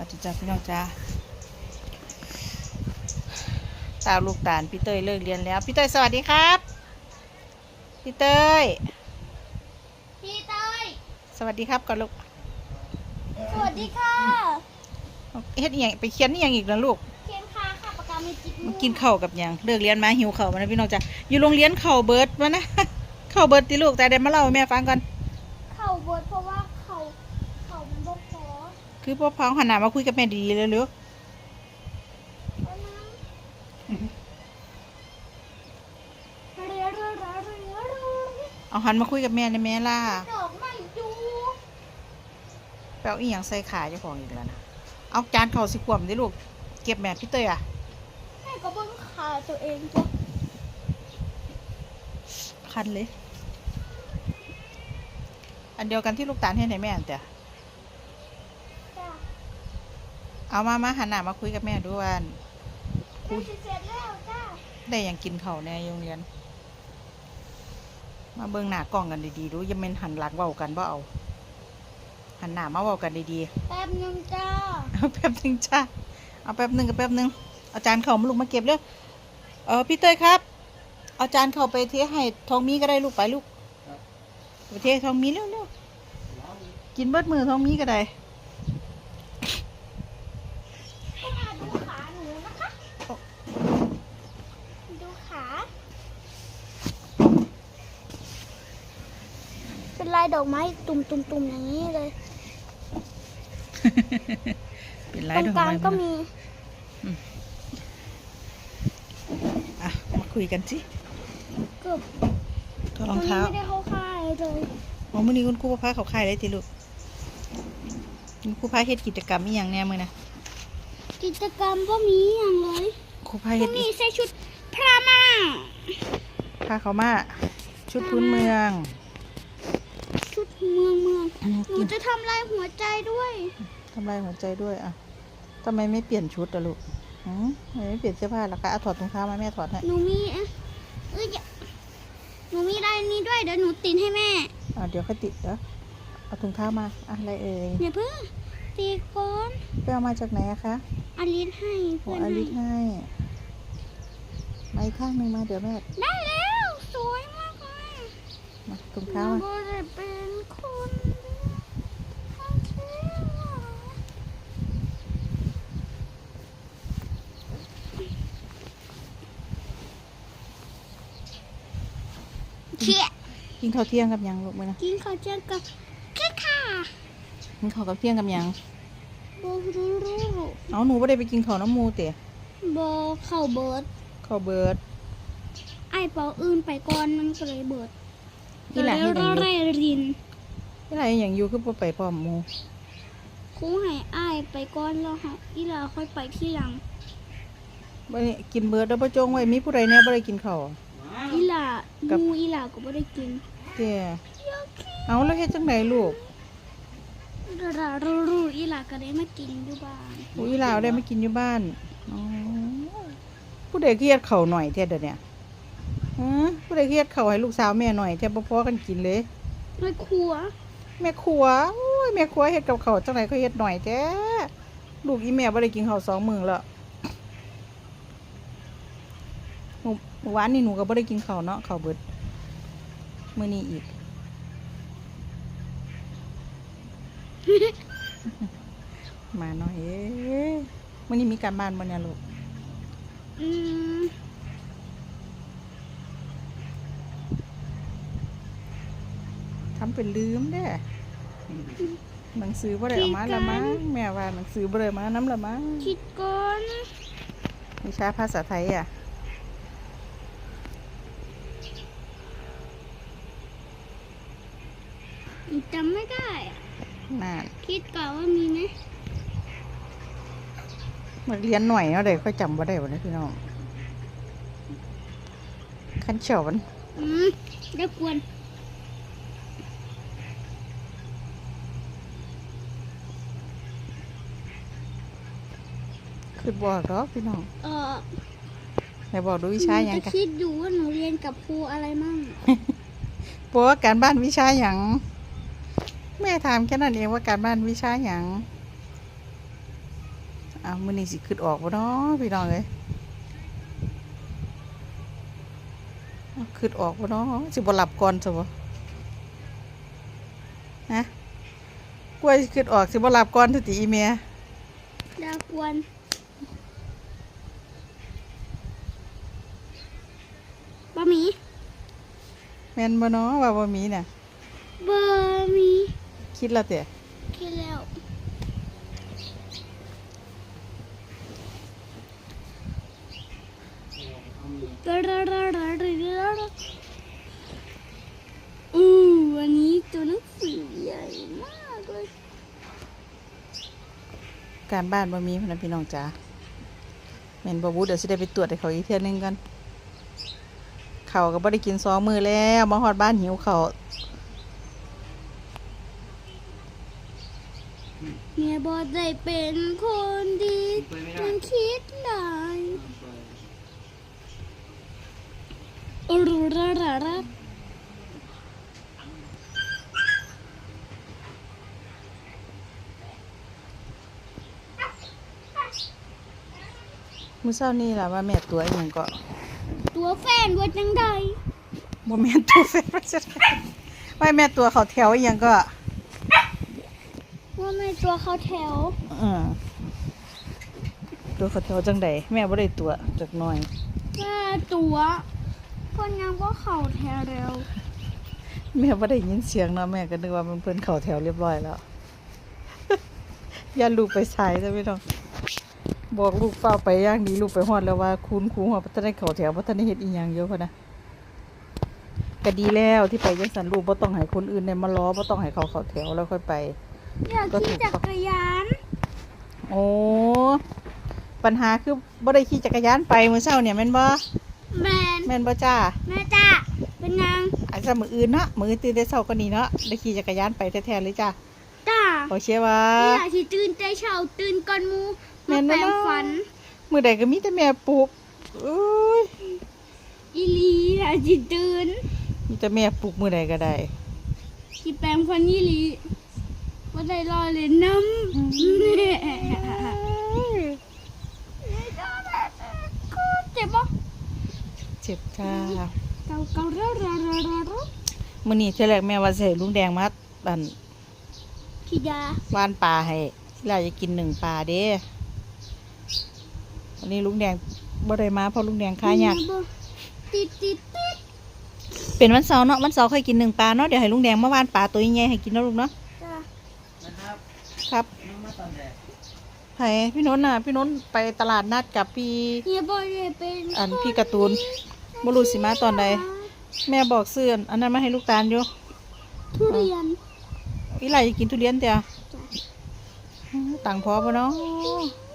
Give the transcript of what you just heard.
เอาจ้าพี่น้องจ้าตาวลูกตาลพี่เต้ยเลิกเรียนแล้ว พี่เต้ยสวัสดีครับ พี่เต้ยพี่เต้ยสวัสดีครับก่อนลูกสวัสดีค่ะเฮ็ดอหย่างไปเขียนอหย่างอีกนะลูกเคียนค่ะค่ะปากกาเมจิกมากินข้าวกับหยังเลิกเรียนมาหิวข้าวมานะพี่น้องจ้าอยู่โรงเรียนข้าวเบิดมานะข้าวเบิดติลูกแต่เดี๋ยวมาเล่าให้แม่ฟังก่อน เข่าบดเพราะว่าเข่าเข่ามันบกพอ คือพ่อพังหันหน้ามาคุยกับแม่ดีๆเลยเร็วเอาน้ำเรือเรือเรือเรือเรือๆเอาหันมาคุยกับแม่นะแม่ล่ะดอกไม่ดูแปลอีหยังใส่ขาเจ้าของอีกแล้วนะ เอาจานข้าวสิขวมดิลูก เก็บแม่พี่เต้ยอะแม่ก็เบิ้งขาตัวเองจ้ะคันเลย อันเดียวกันที่ลูกตาลให้ไหนแม่อันแต่ จ้ะ เอามามาหันหน้ามาคุยกับแม่ด้วยว่าแม่สิเสร็จแล้วจ้ะได้หยังกินข้าวในโรงเรียน มาเบิ่งหน้ากล้องกันดีๆดูอยังเป็นหันหลังเว้ากันบ่เอา หันหน้ามาเว้ากันดีๆแป๊บนึงจ้าเอาแป๊บหนึงจ้าเอาแป๊บหนึงกับแป๊บหนึงเอาจารย์เขามาลูกมาเก็บเร็วเออพี่เต้ยครับเอาจารย์เขาไปเทให้ทองมีก็ได้ลูกไปลูกไปเทให้ทองมีเร็วเร็วกินเบิดมือทองมีก็ได้ ก็มาดูขาหนูนะคะ ดูขา เป็นลาย ดอกไม้ตุ่มๆๆอย่างนี้เลย เป็นไรตรงดอกกลางไม้ก็มามีอะมาคุยกันสิเกือบถอดรตรองงนี้เท้าไม่ได้เข้าค่ายเลยอ๋อมื้อนี้คุณครูพาเขาค่ายได้ติลูกคุณครูพาเฮ็ดกิจกรรมอีหยังแหน่มื้อนะกิจกรรมก็มีอย่างเลยครูพาก็เฮ็ดมีใส่ชุดพระมาพาเขามา ชุดพื้นเมืองชุด เมืองเมืองอืมหนูกินจะทำลายหัวใจด้วยทำลายหัวใจด้วยอะทำไมไม่เปลี่ยนชุดอะลูกหืมทำไมไม่เปลี่ยนเสื้อผ้าล่ะคะเอาถอดรองเท้ามาแม่ถอดให้หนูมีเอ้ยเอ้ยอย่าหนูมีลายนี้ด้วยเดี๋ยวหนูติดให้แม่อ่าเดี๋ยวค่อยติดเดี๋ยวเอาถุงเท้ามาอะอะไรเอ่ยอย่าเพิ่งตีก่อนไปเอามาจากไหนอะคะอลิสให้โอ้เพื่อนอลิให้สให้มาอีกข้างหนึ่งมาเดี๋ยวแม่ได้แล้วสวยมากเลย มาถุงหนูเท้ามาก็ได้เป็นคนเชี่ยกินข้าวเที่ยงกับหยังลูกไหมนะกินข้าวเจียงกับแค่ค่ะกินข้าวกับเที่ยงกับหยัง บรู้รู้เอาหนูไม่ได้ไปกินข้าวน้ำหมูเตะบเข้าเบิร์ดข้าวเบิร์ด ไอเป่าอื่นไปก่อนมันก็เลยเบิร์ด นี่แหละแล้ที่วไหนไรอยู่รินนี่แหละอย่างอยู่คือบ่ไปพร้อมหมูครูให้ไอายไปก่อนแล้วฮะอีหลาค่อยไปที่หลังบ่ได้กินเบิร์ดแล้วบ่จงไว้มีผู้ใดแน่บ่ได้กินข้าว อีหลากับหมูอีหลาก็ไม่ได้กินเตะเอาแล้วเฮ็ดจังไหนลูกดารารู้รู้อีหลาก็ได้มากินอยู่บ้านอุ้ยลาวได้มากินอยู่บ้านอ๋อผู้ใดเครียดเข่าวหน่อยแท้เดี๋ยวเนี้ ฮะผู้ใดเครียดเข่าวให้ลูกสาวแม่หน่อยแท้บ่พอกันกินเลยในครัวแม่ครัวโอ้ยแม่ครัวเฮ็ดกับข้าวจังไหนก็เฮ็ดหน่อยแท้ลูกอีแม่บ่ได้กินข้าวสองมื้อแล้วหนูเมื่อวานนี่หนูก็บ่ได้กินข้าวเนาะข้าวเบิดมื้อนี้อีก มาหน่อยเอ้ยมื้อนี้มีการบ้านบ่เนี่ยลูก อืม ทำเป็นลืมเด้หนังสือบ่ได้เอามาละมั้งแม่ว่าหนังสือบ่ได้มาน้ำละมั้งคิดก่อนวิชาภาษาไทยอะจำไม่ได้อะน่าคิดก่อนว่ามีไหมมาเรียนหน่อยเนาะเด็กค่อยจำบ่ได้บ่นะพี่น้องขั้นเฉียวมันอืมได้กวน คือบอกดอกพี่น้องเออไหนบอกดูวิชาหยังหนูกัจะนคิดอยู่ว่าหนูเรียนกับครูอะไรมั่งบอกว่าการบ้านวิชาหยังแม่ถามแค่นั้นเองว่าการบ้านวิชาหยังอ้าวมื้อนี้สิขึ้นออกบ่เนาะพี่น้องเอ้ยอ้าวขึ้นออกบ่เนาะสิบ่หลับก่อนซะบ่ฮะกล้วยสิขึ้นออกสิบ่หลับก่อนซะติอีเมีย ดาวกวนบะหมี่ แม่นบ่เนาะว่าบ่มีน่ะบะหมี่คิดแล้วแต่คิดแล้วอู้วันนี้ตัวหนังสือใหญ่มากเลย การบ้านบ่มีพุ่นน่ะพี่น้องจ๋าแม่นบ่บูเดี๋ยวสิได้ไปตรวจให้เขาอีกเทื่อนึงกัน ข้าวก็บ่ได้กินสองมื้อแล้วมาฮอดบ้านหิวข้าวเมียบอกได้เป็นคนดีมันคิดได้อุรุระระระมื้อเช้านี้ล่ะว่าแม่ตัวอีหยังก็ ตัวแฟนว่าจังใดบ่แม่นตัวแฟนว่าซั่นว่าแม่ตัวเขาแถวอีหยังก็ว่าไม่ตัวเขาแถวเออตัวเขาแถวจังไดแม่บ่ได้ตัวจักหน่อยว่าตัวคนยังว่าเขาแถวเร็วแม่บ่ได้ยินเสียงเนาะแม่ก็นึกว่ามันเพิ่นเข้าแถวเรียบร้อยแล้ว อย่าลูกไปสายซะพี่น้อง บอกลูกเฝ้าไปอย่างดีลูกไปฮอดแล้วว่า คุณครูฮอดบ่ทันได้เข้าแถวบ่ทันได้เฮ็ดอีหยังอยู่พุ่นนะก็ดีแล้วที่ไปจังซั่นลูกบ่ต้องให้คนอื่นได้มารอบ่ต้องให้เขาเข้าแถวแล้วค่อยไป อยากขี่จักรยานโอ้ปัญหาคือบ่ได้ขี่จักรยานไปมื้อเช้าเนี่ยแม่นบ่แมนแม่นบ่จ้าแม่จ้าเป็นนางอาจจะมื้ออื่นเนาะมื้ออื่นตื่นแต่เช้าก็นี่เนาะได้ขี่จักรยานไปแท้ๆเลยจ้าจ้าขอเชียร์ว่าอยากที่ตื่นแต่เช้าตื่นก่อนหมู แม่มานบ่แปลงเนาะฟันมื้อใดก็มีแต่แม่ปลูกอุ้ยอีหลีอยากที่ตื่นมีแต่แม่ปลูกมื้อใดก็ได้ที่แปลงฟันอีหลีว่าได้รอเลยน้ำเนี่ยก็เจ็บปะเจ็บจ้าเกาเกาเร่าเร่าเร่าเร่าเร่ามื้อนี้เที่ยแรกแม่ว่าสิให้ลุงแดงมาอันพี่ดาหว่านปลาให้ที่ลาจะกินหนึ่งปลาเด้ วันนี้ลุงแดงบ่ได้มาเพราะลุงแดงค้ายากติดติดติดเป็นวันเสาร์เนาะวันเสาร์ค่อยกินหนึ่งปลาเนาะเดี๋ยวให้ลุงแดงมาหว่านปลาตัวใหญ่ๆให้กินเนาะลูกเนาะจ้าครับไผพี่นนท์น่ะพี่นนท์ไปตลาดนัดกับพี่เฮียบอยเลยเป็นอันพี่การ์ตูนบ่รู้สิมาตอนใดแม่บอกเสื่อนอันนั้นมาให้ลูกตาลอยู่ทุเรียนอีหลายจะกินทุเรียนเตียตังค์พอปะเนาะพ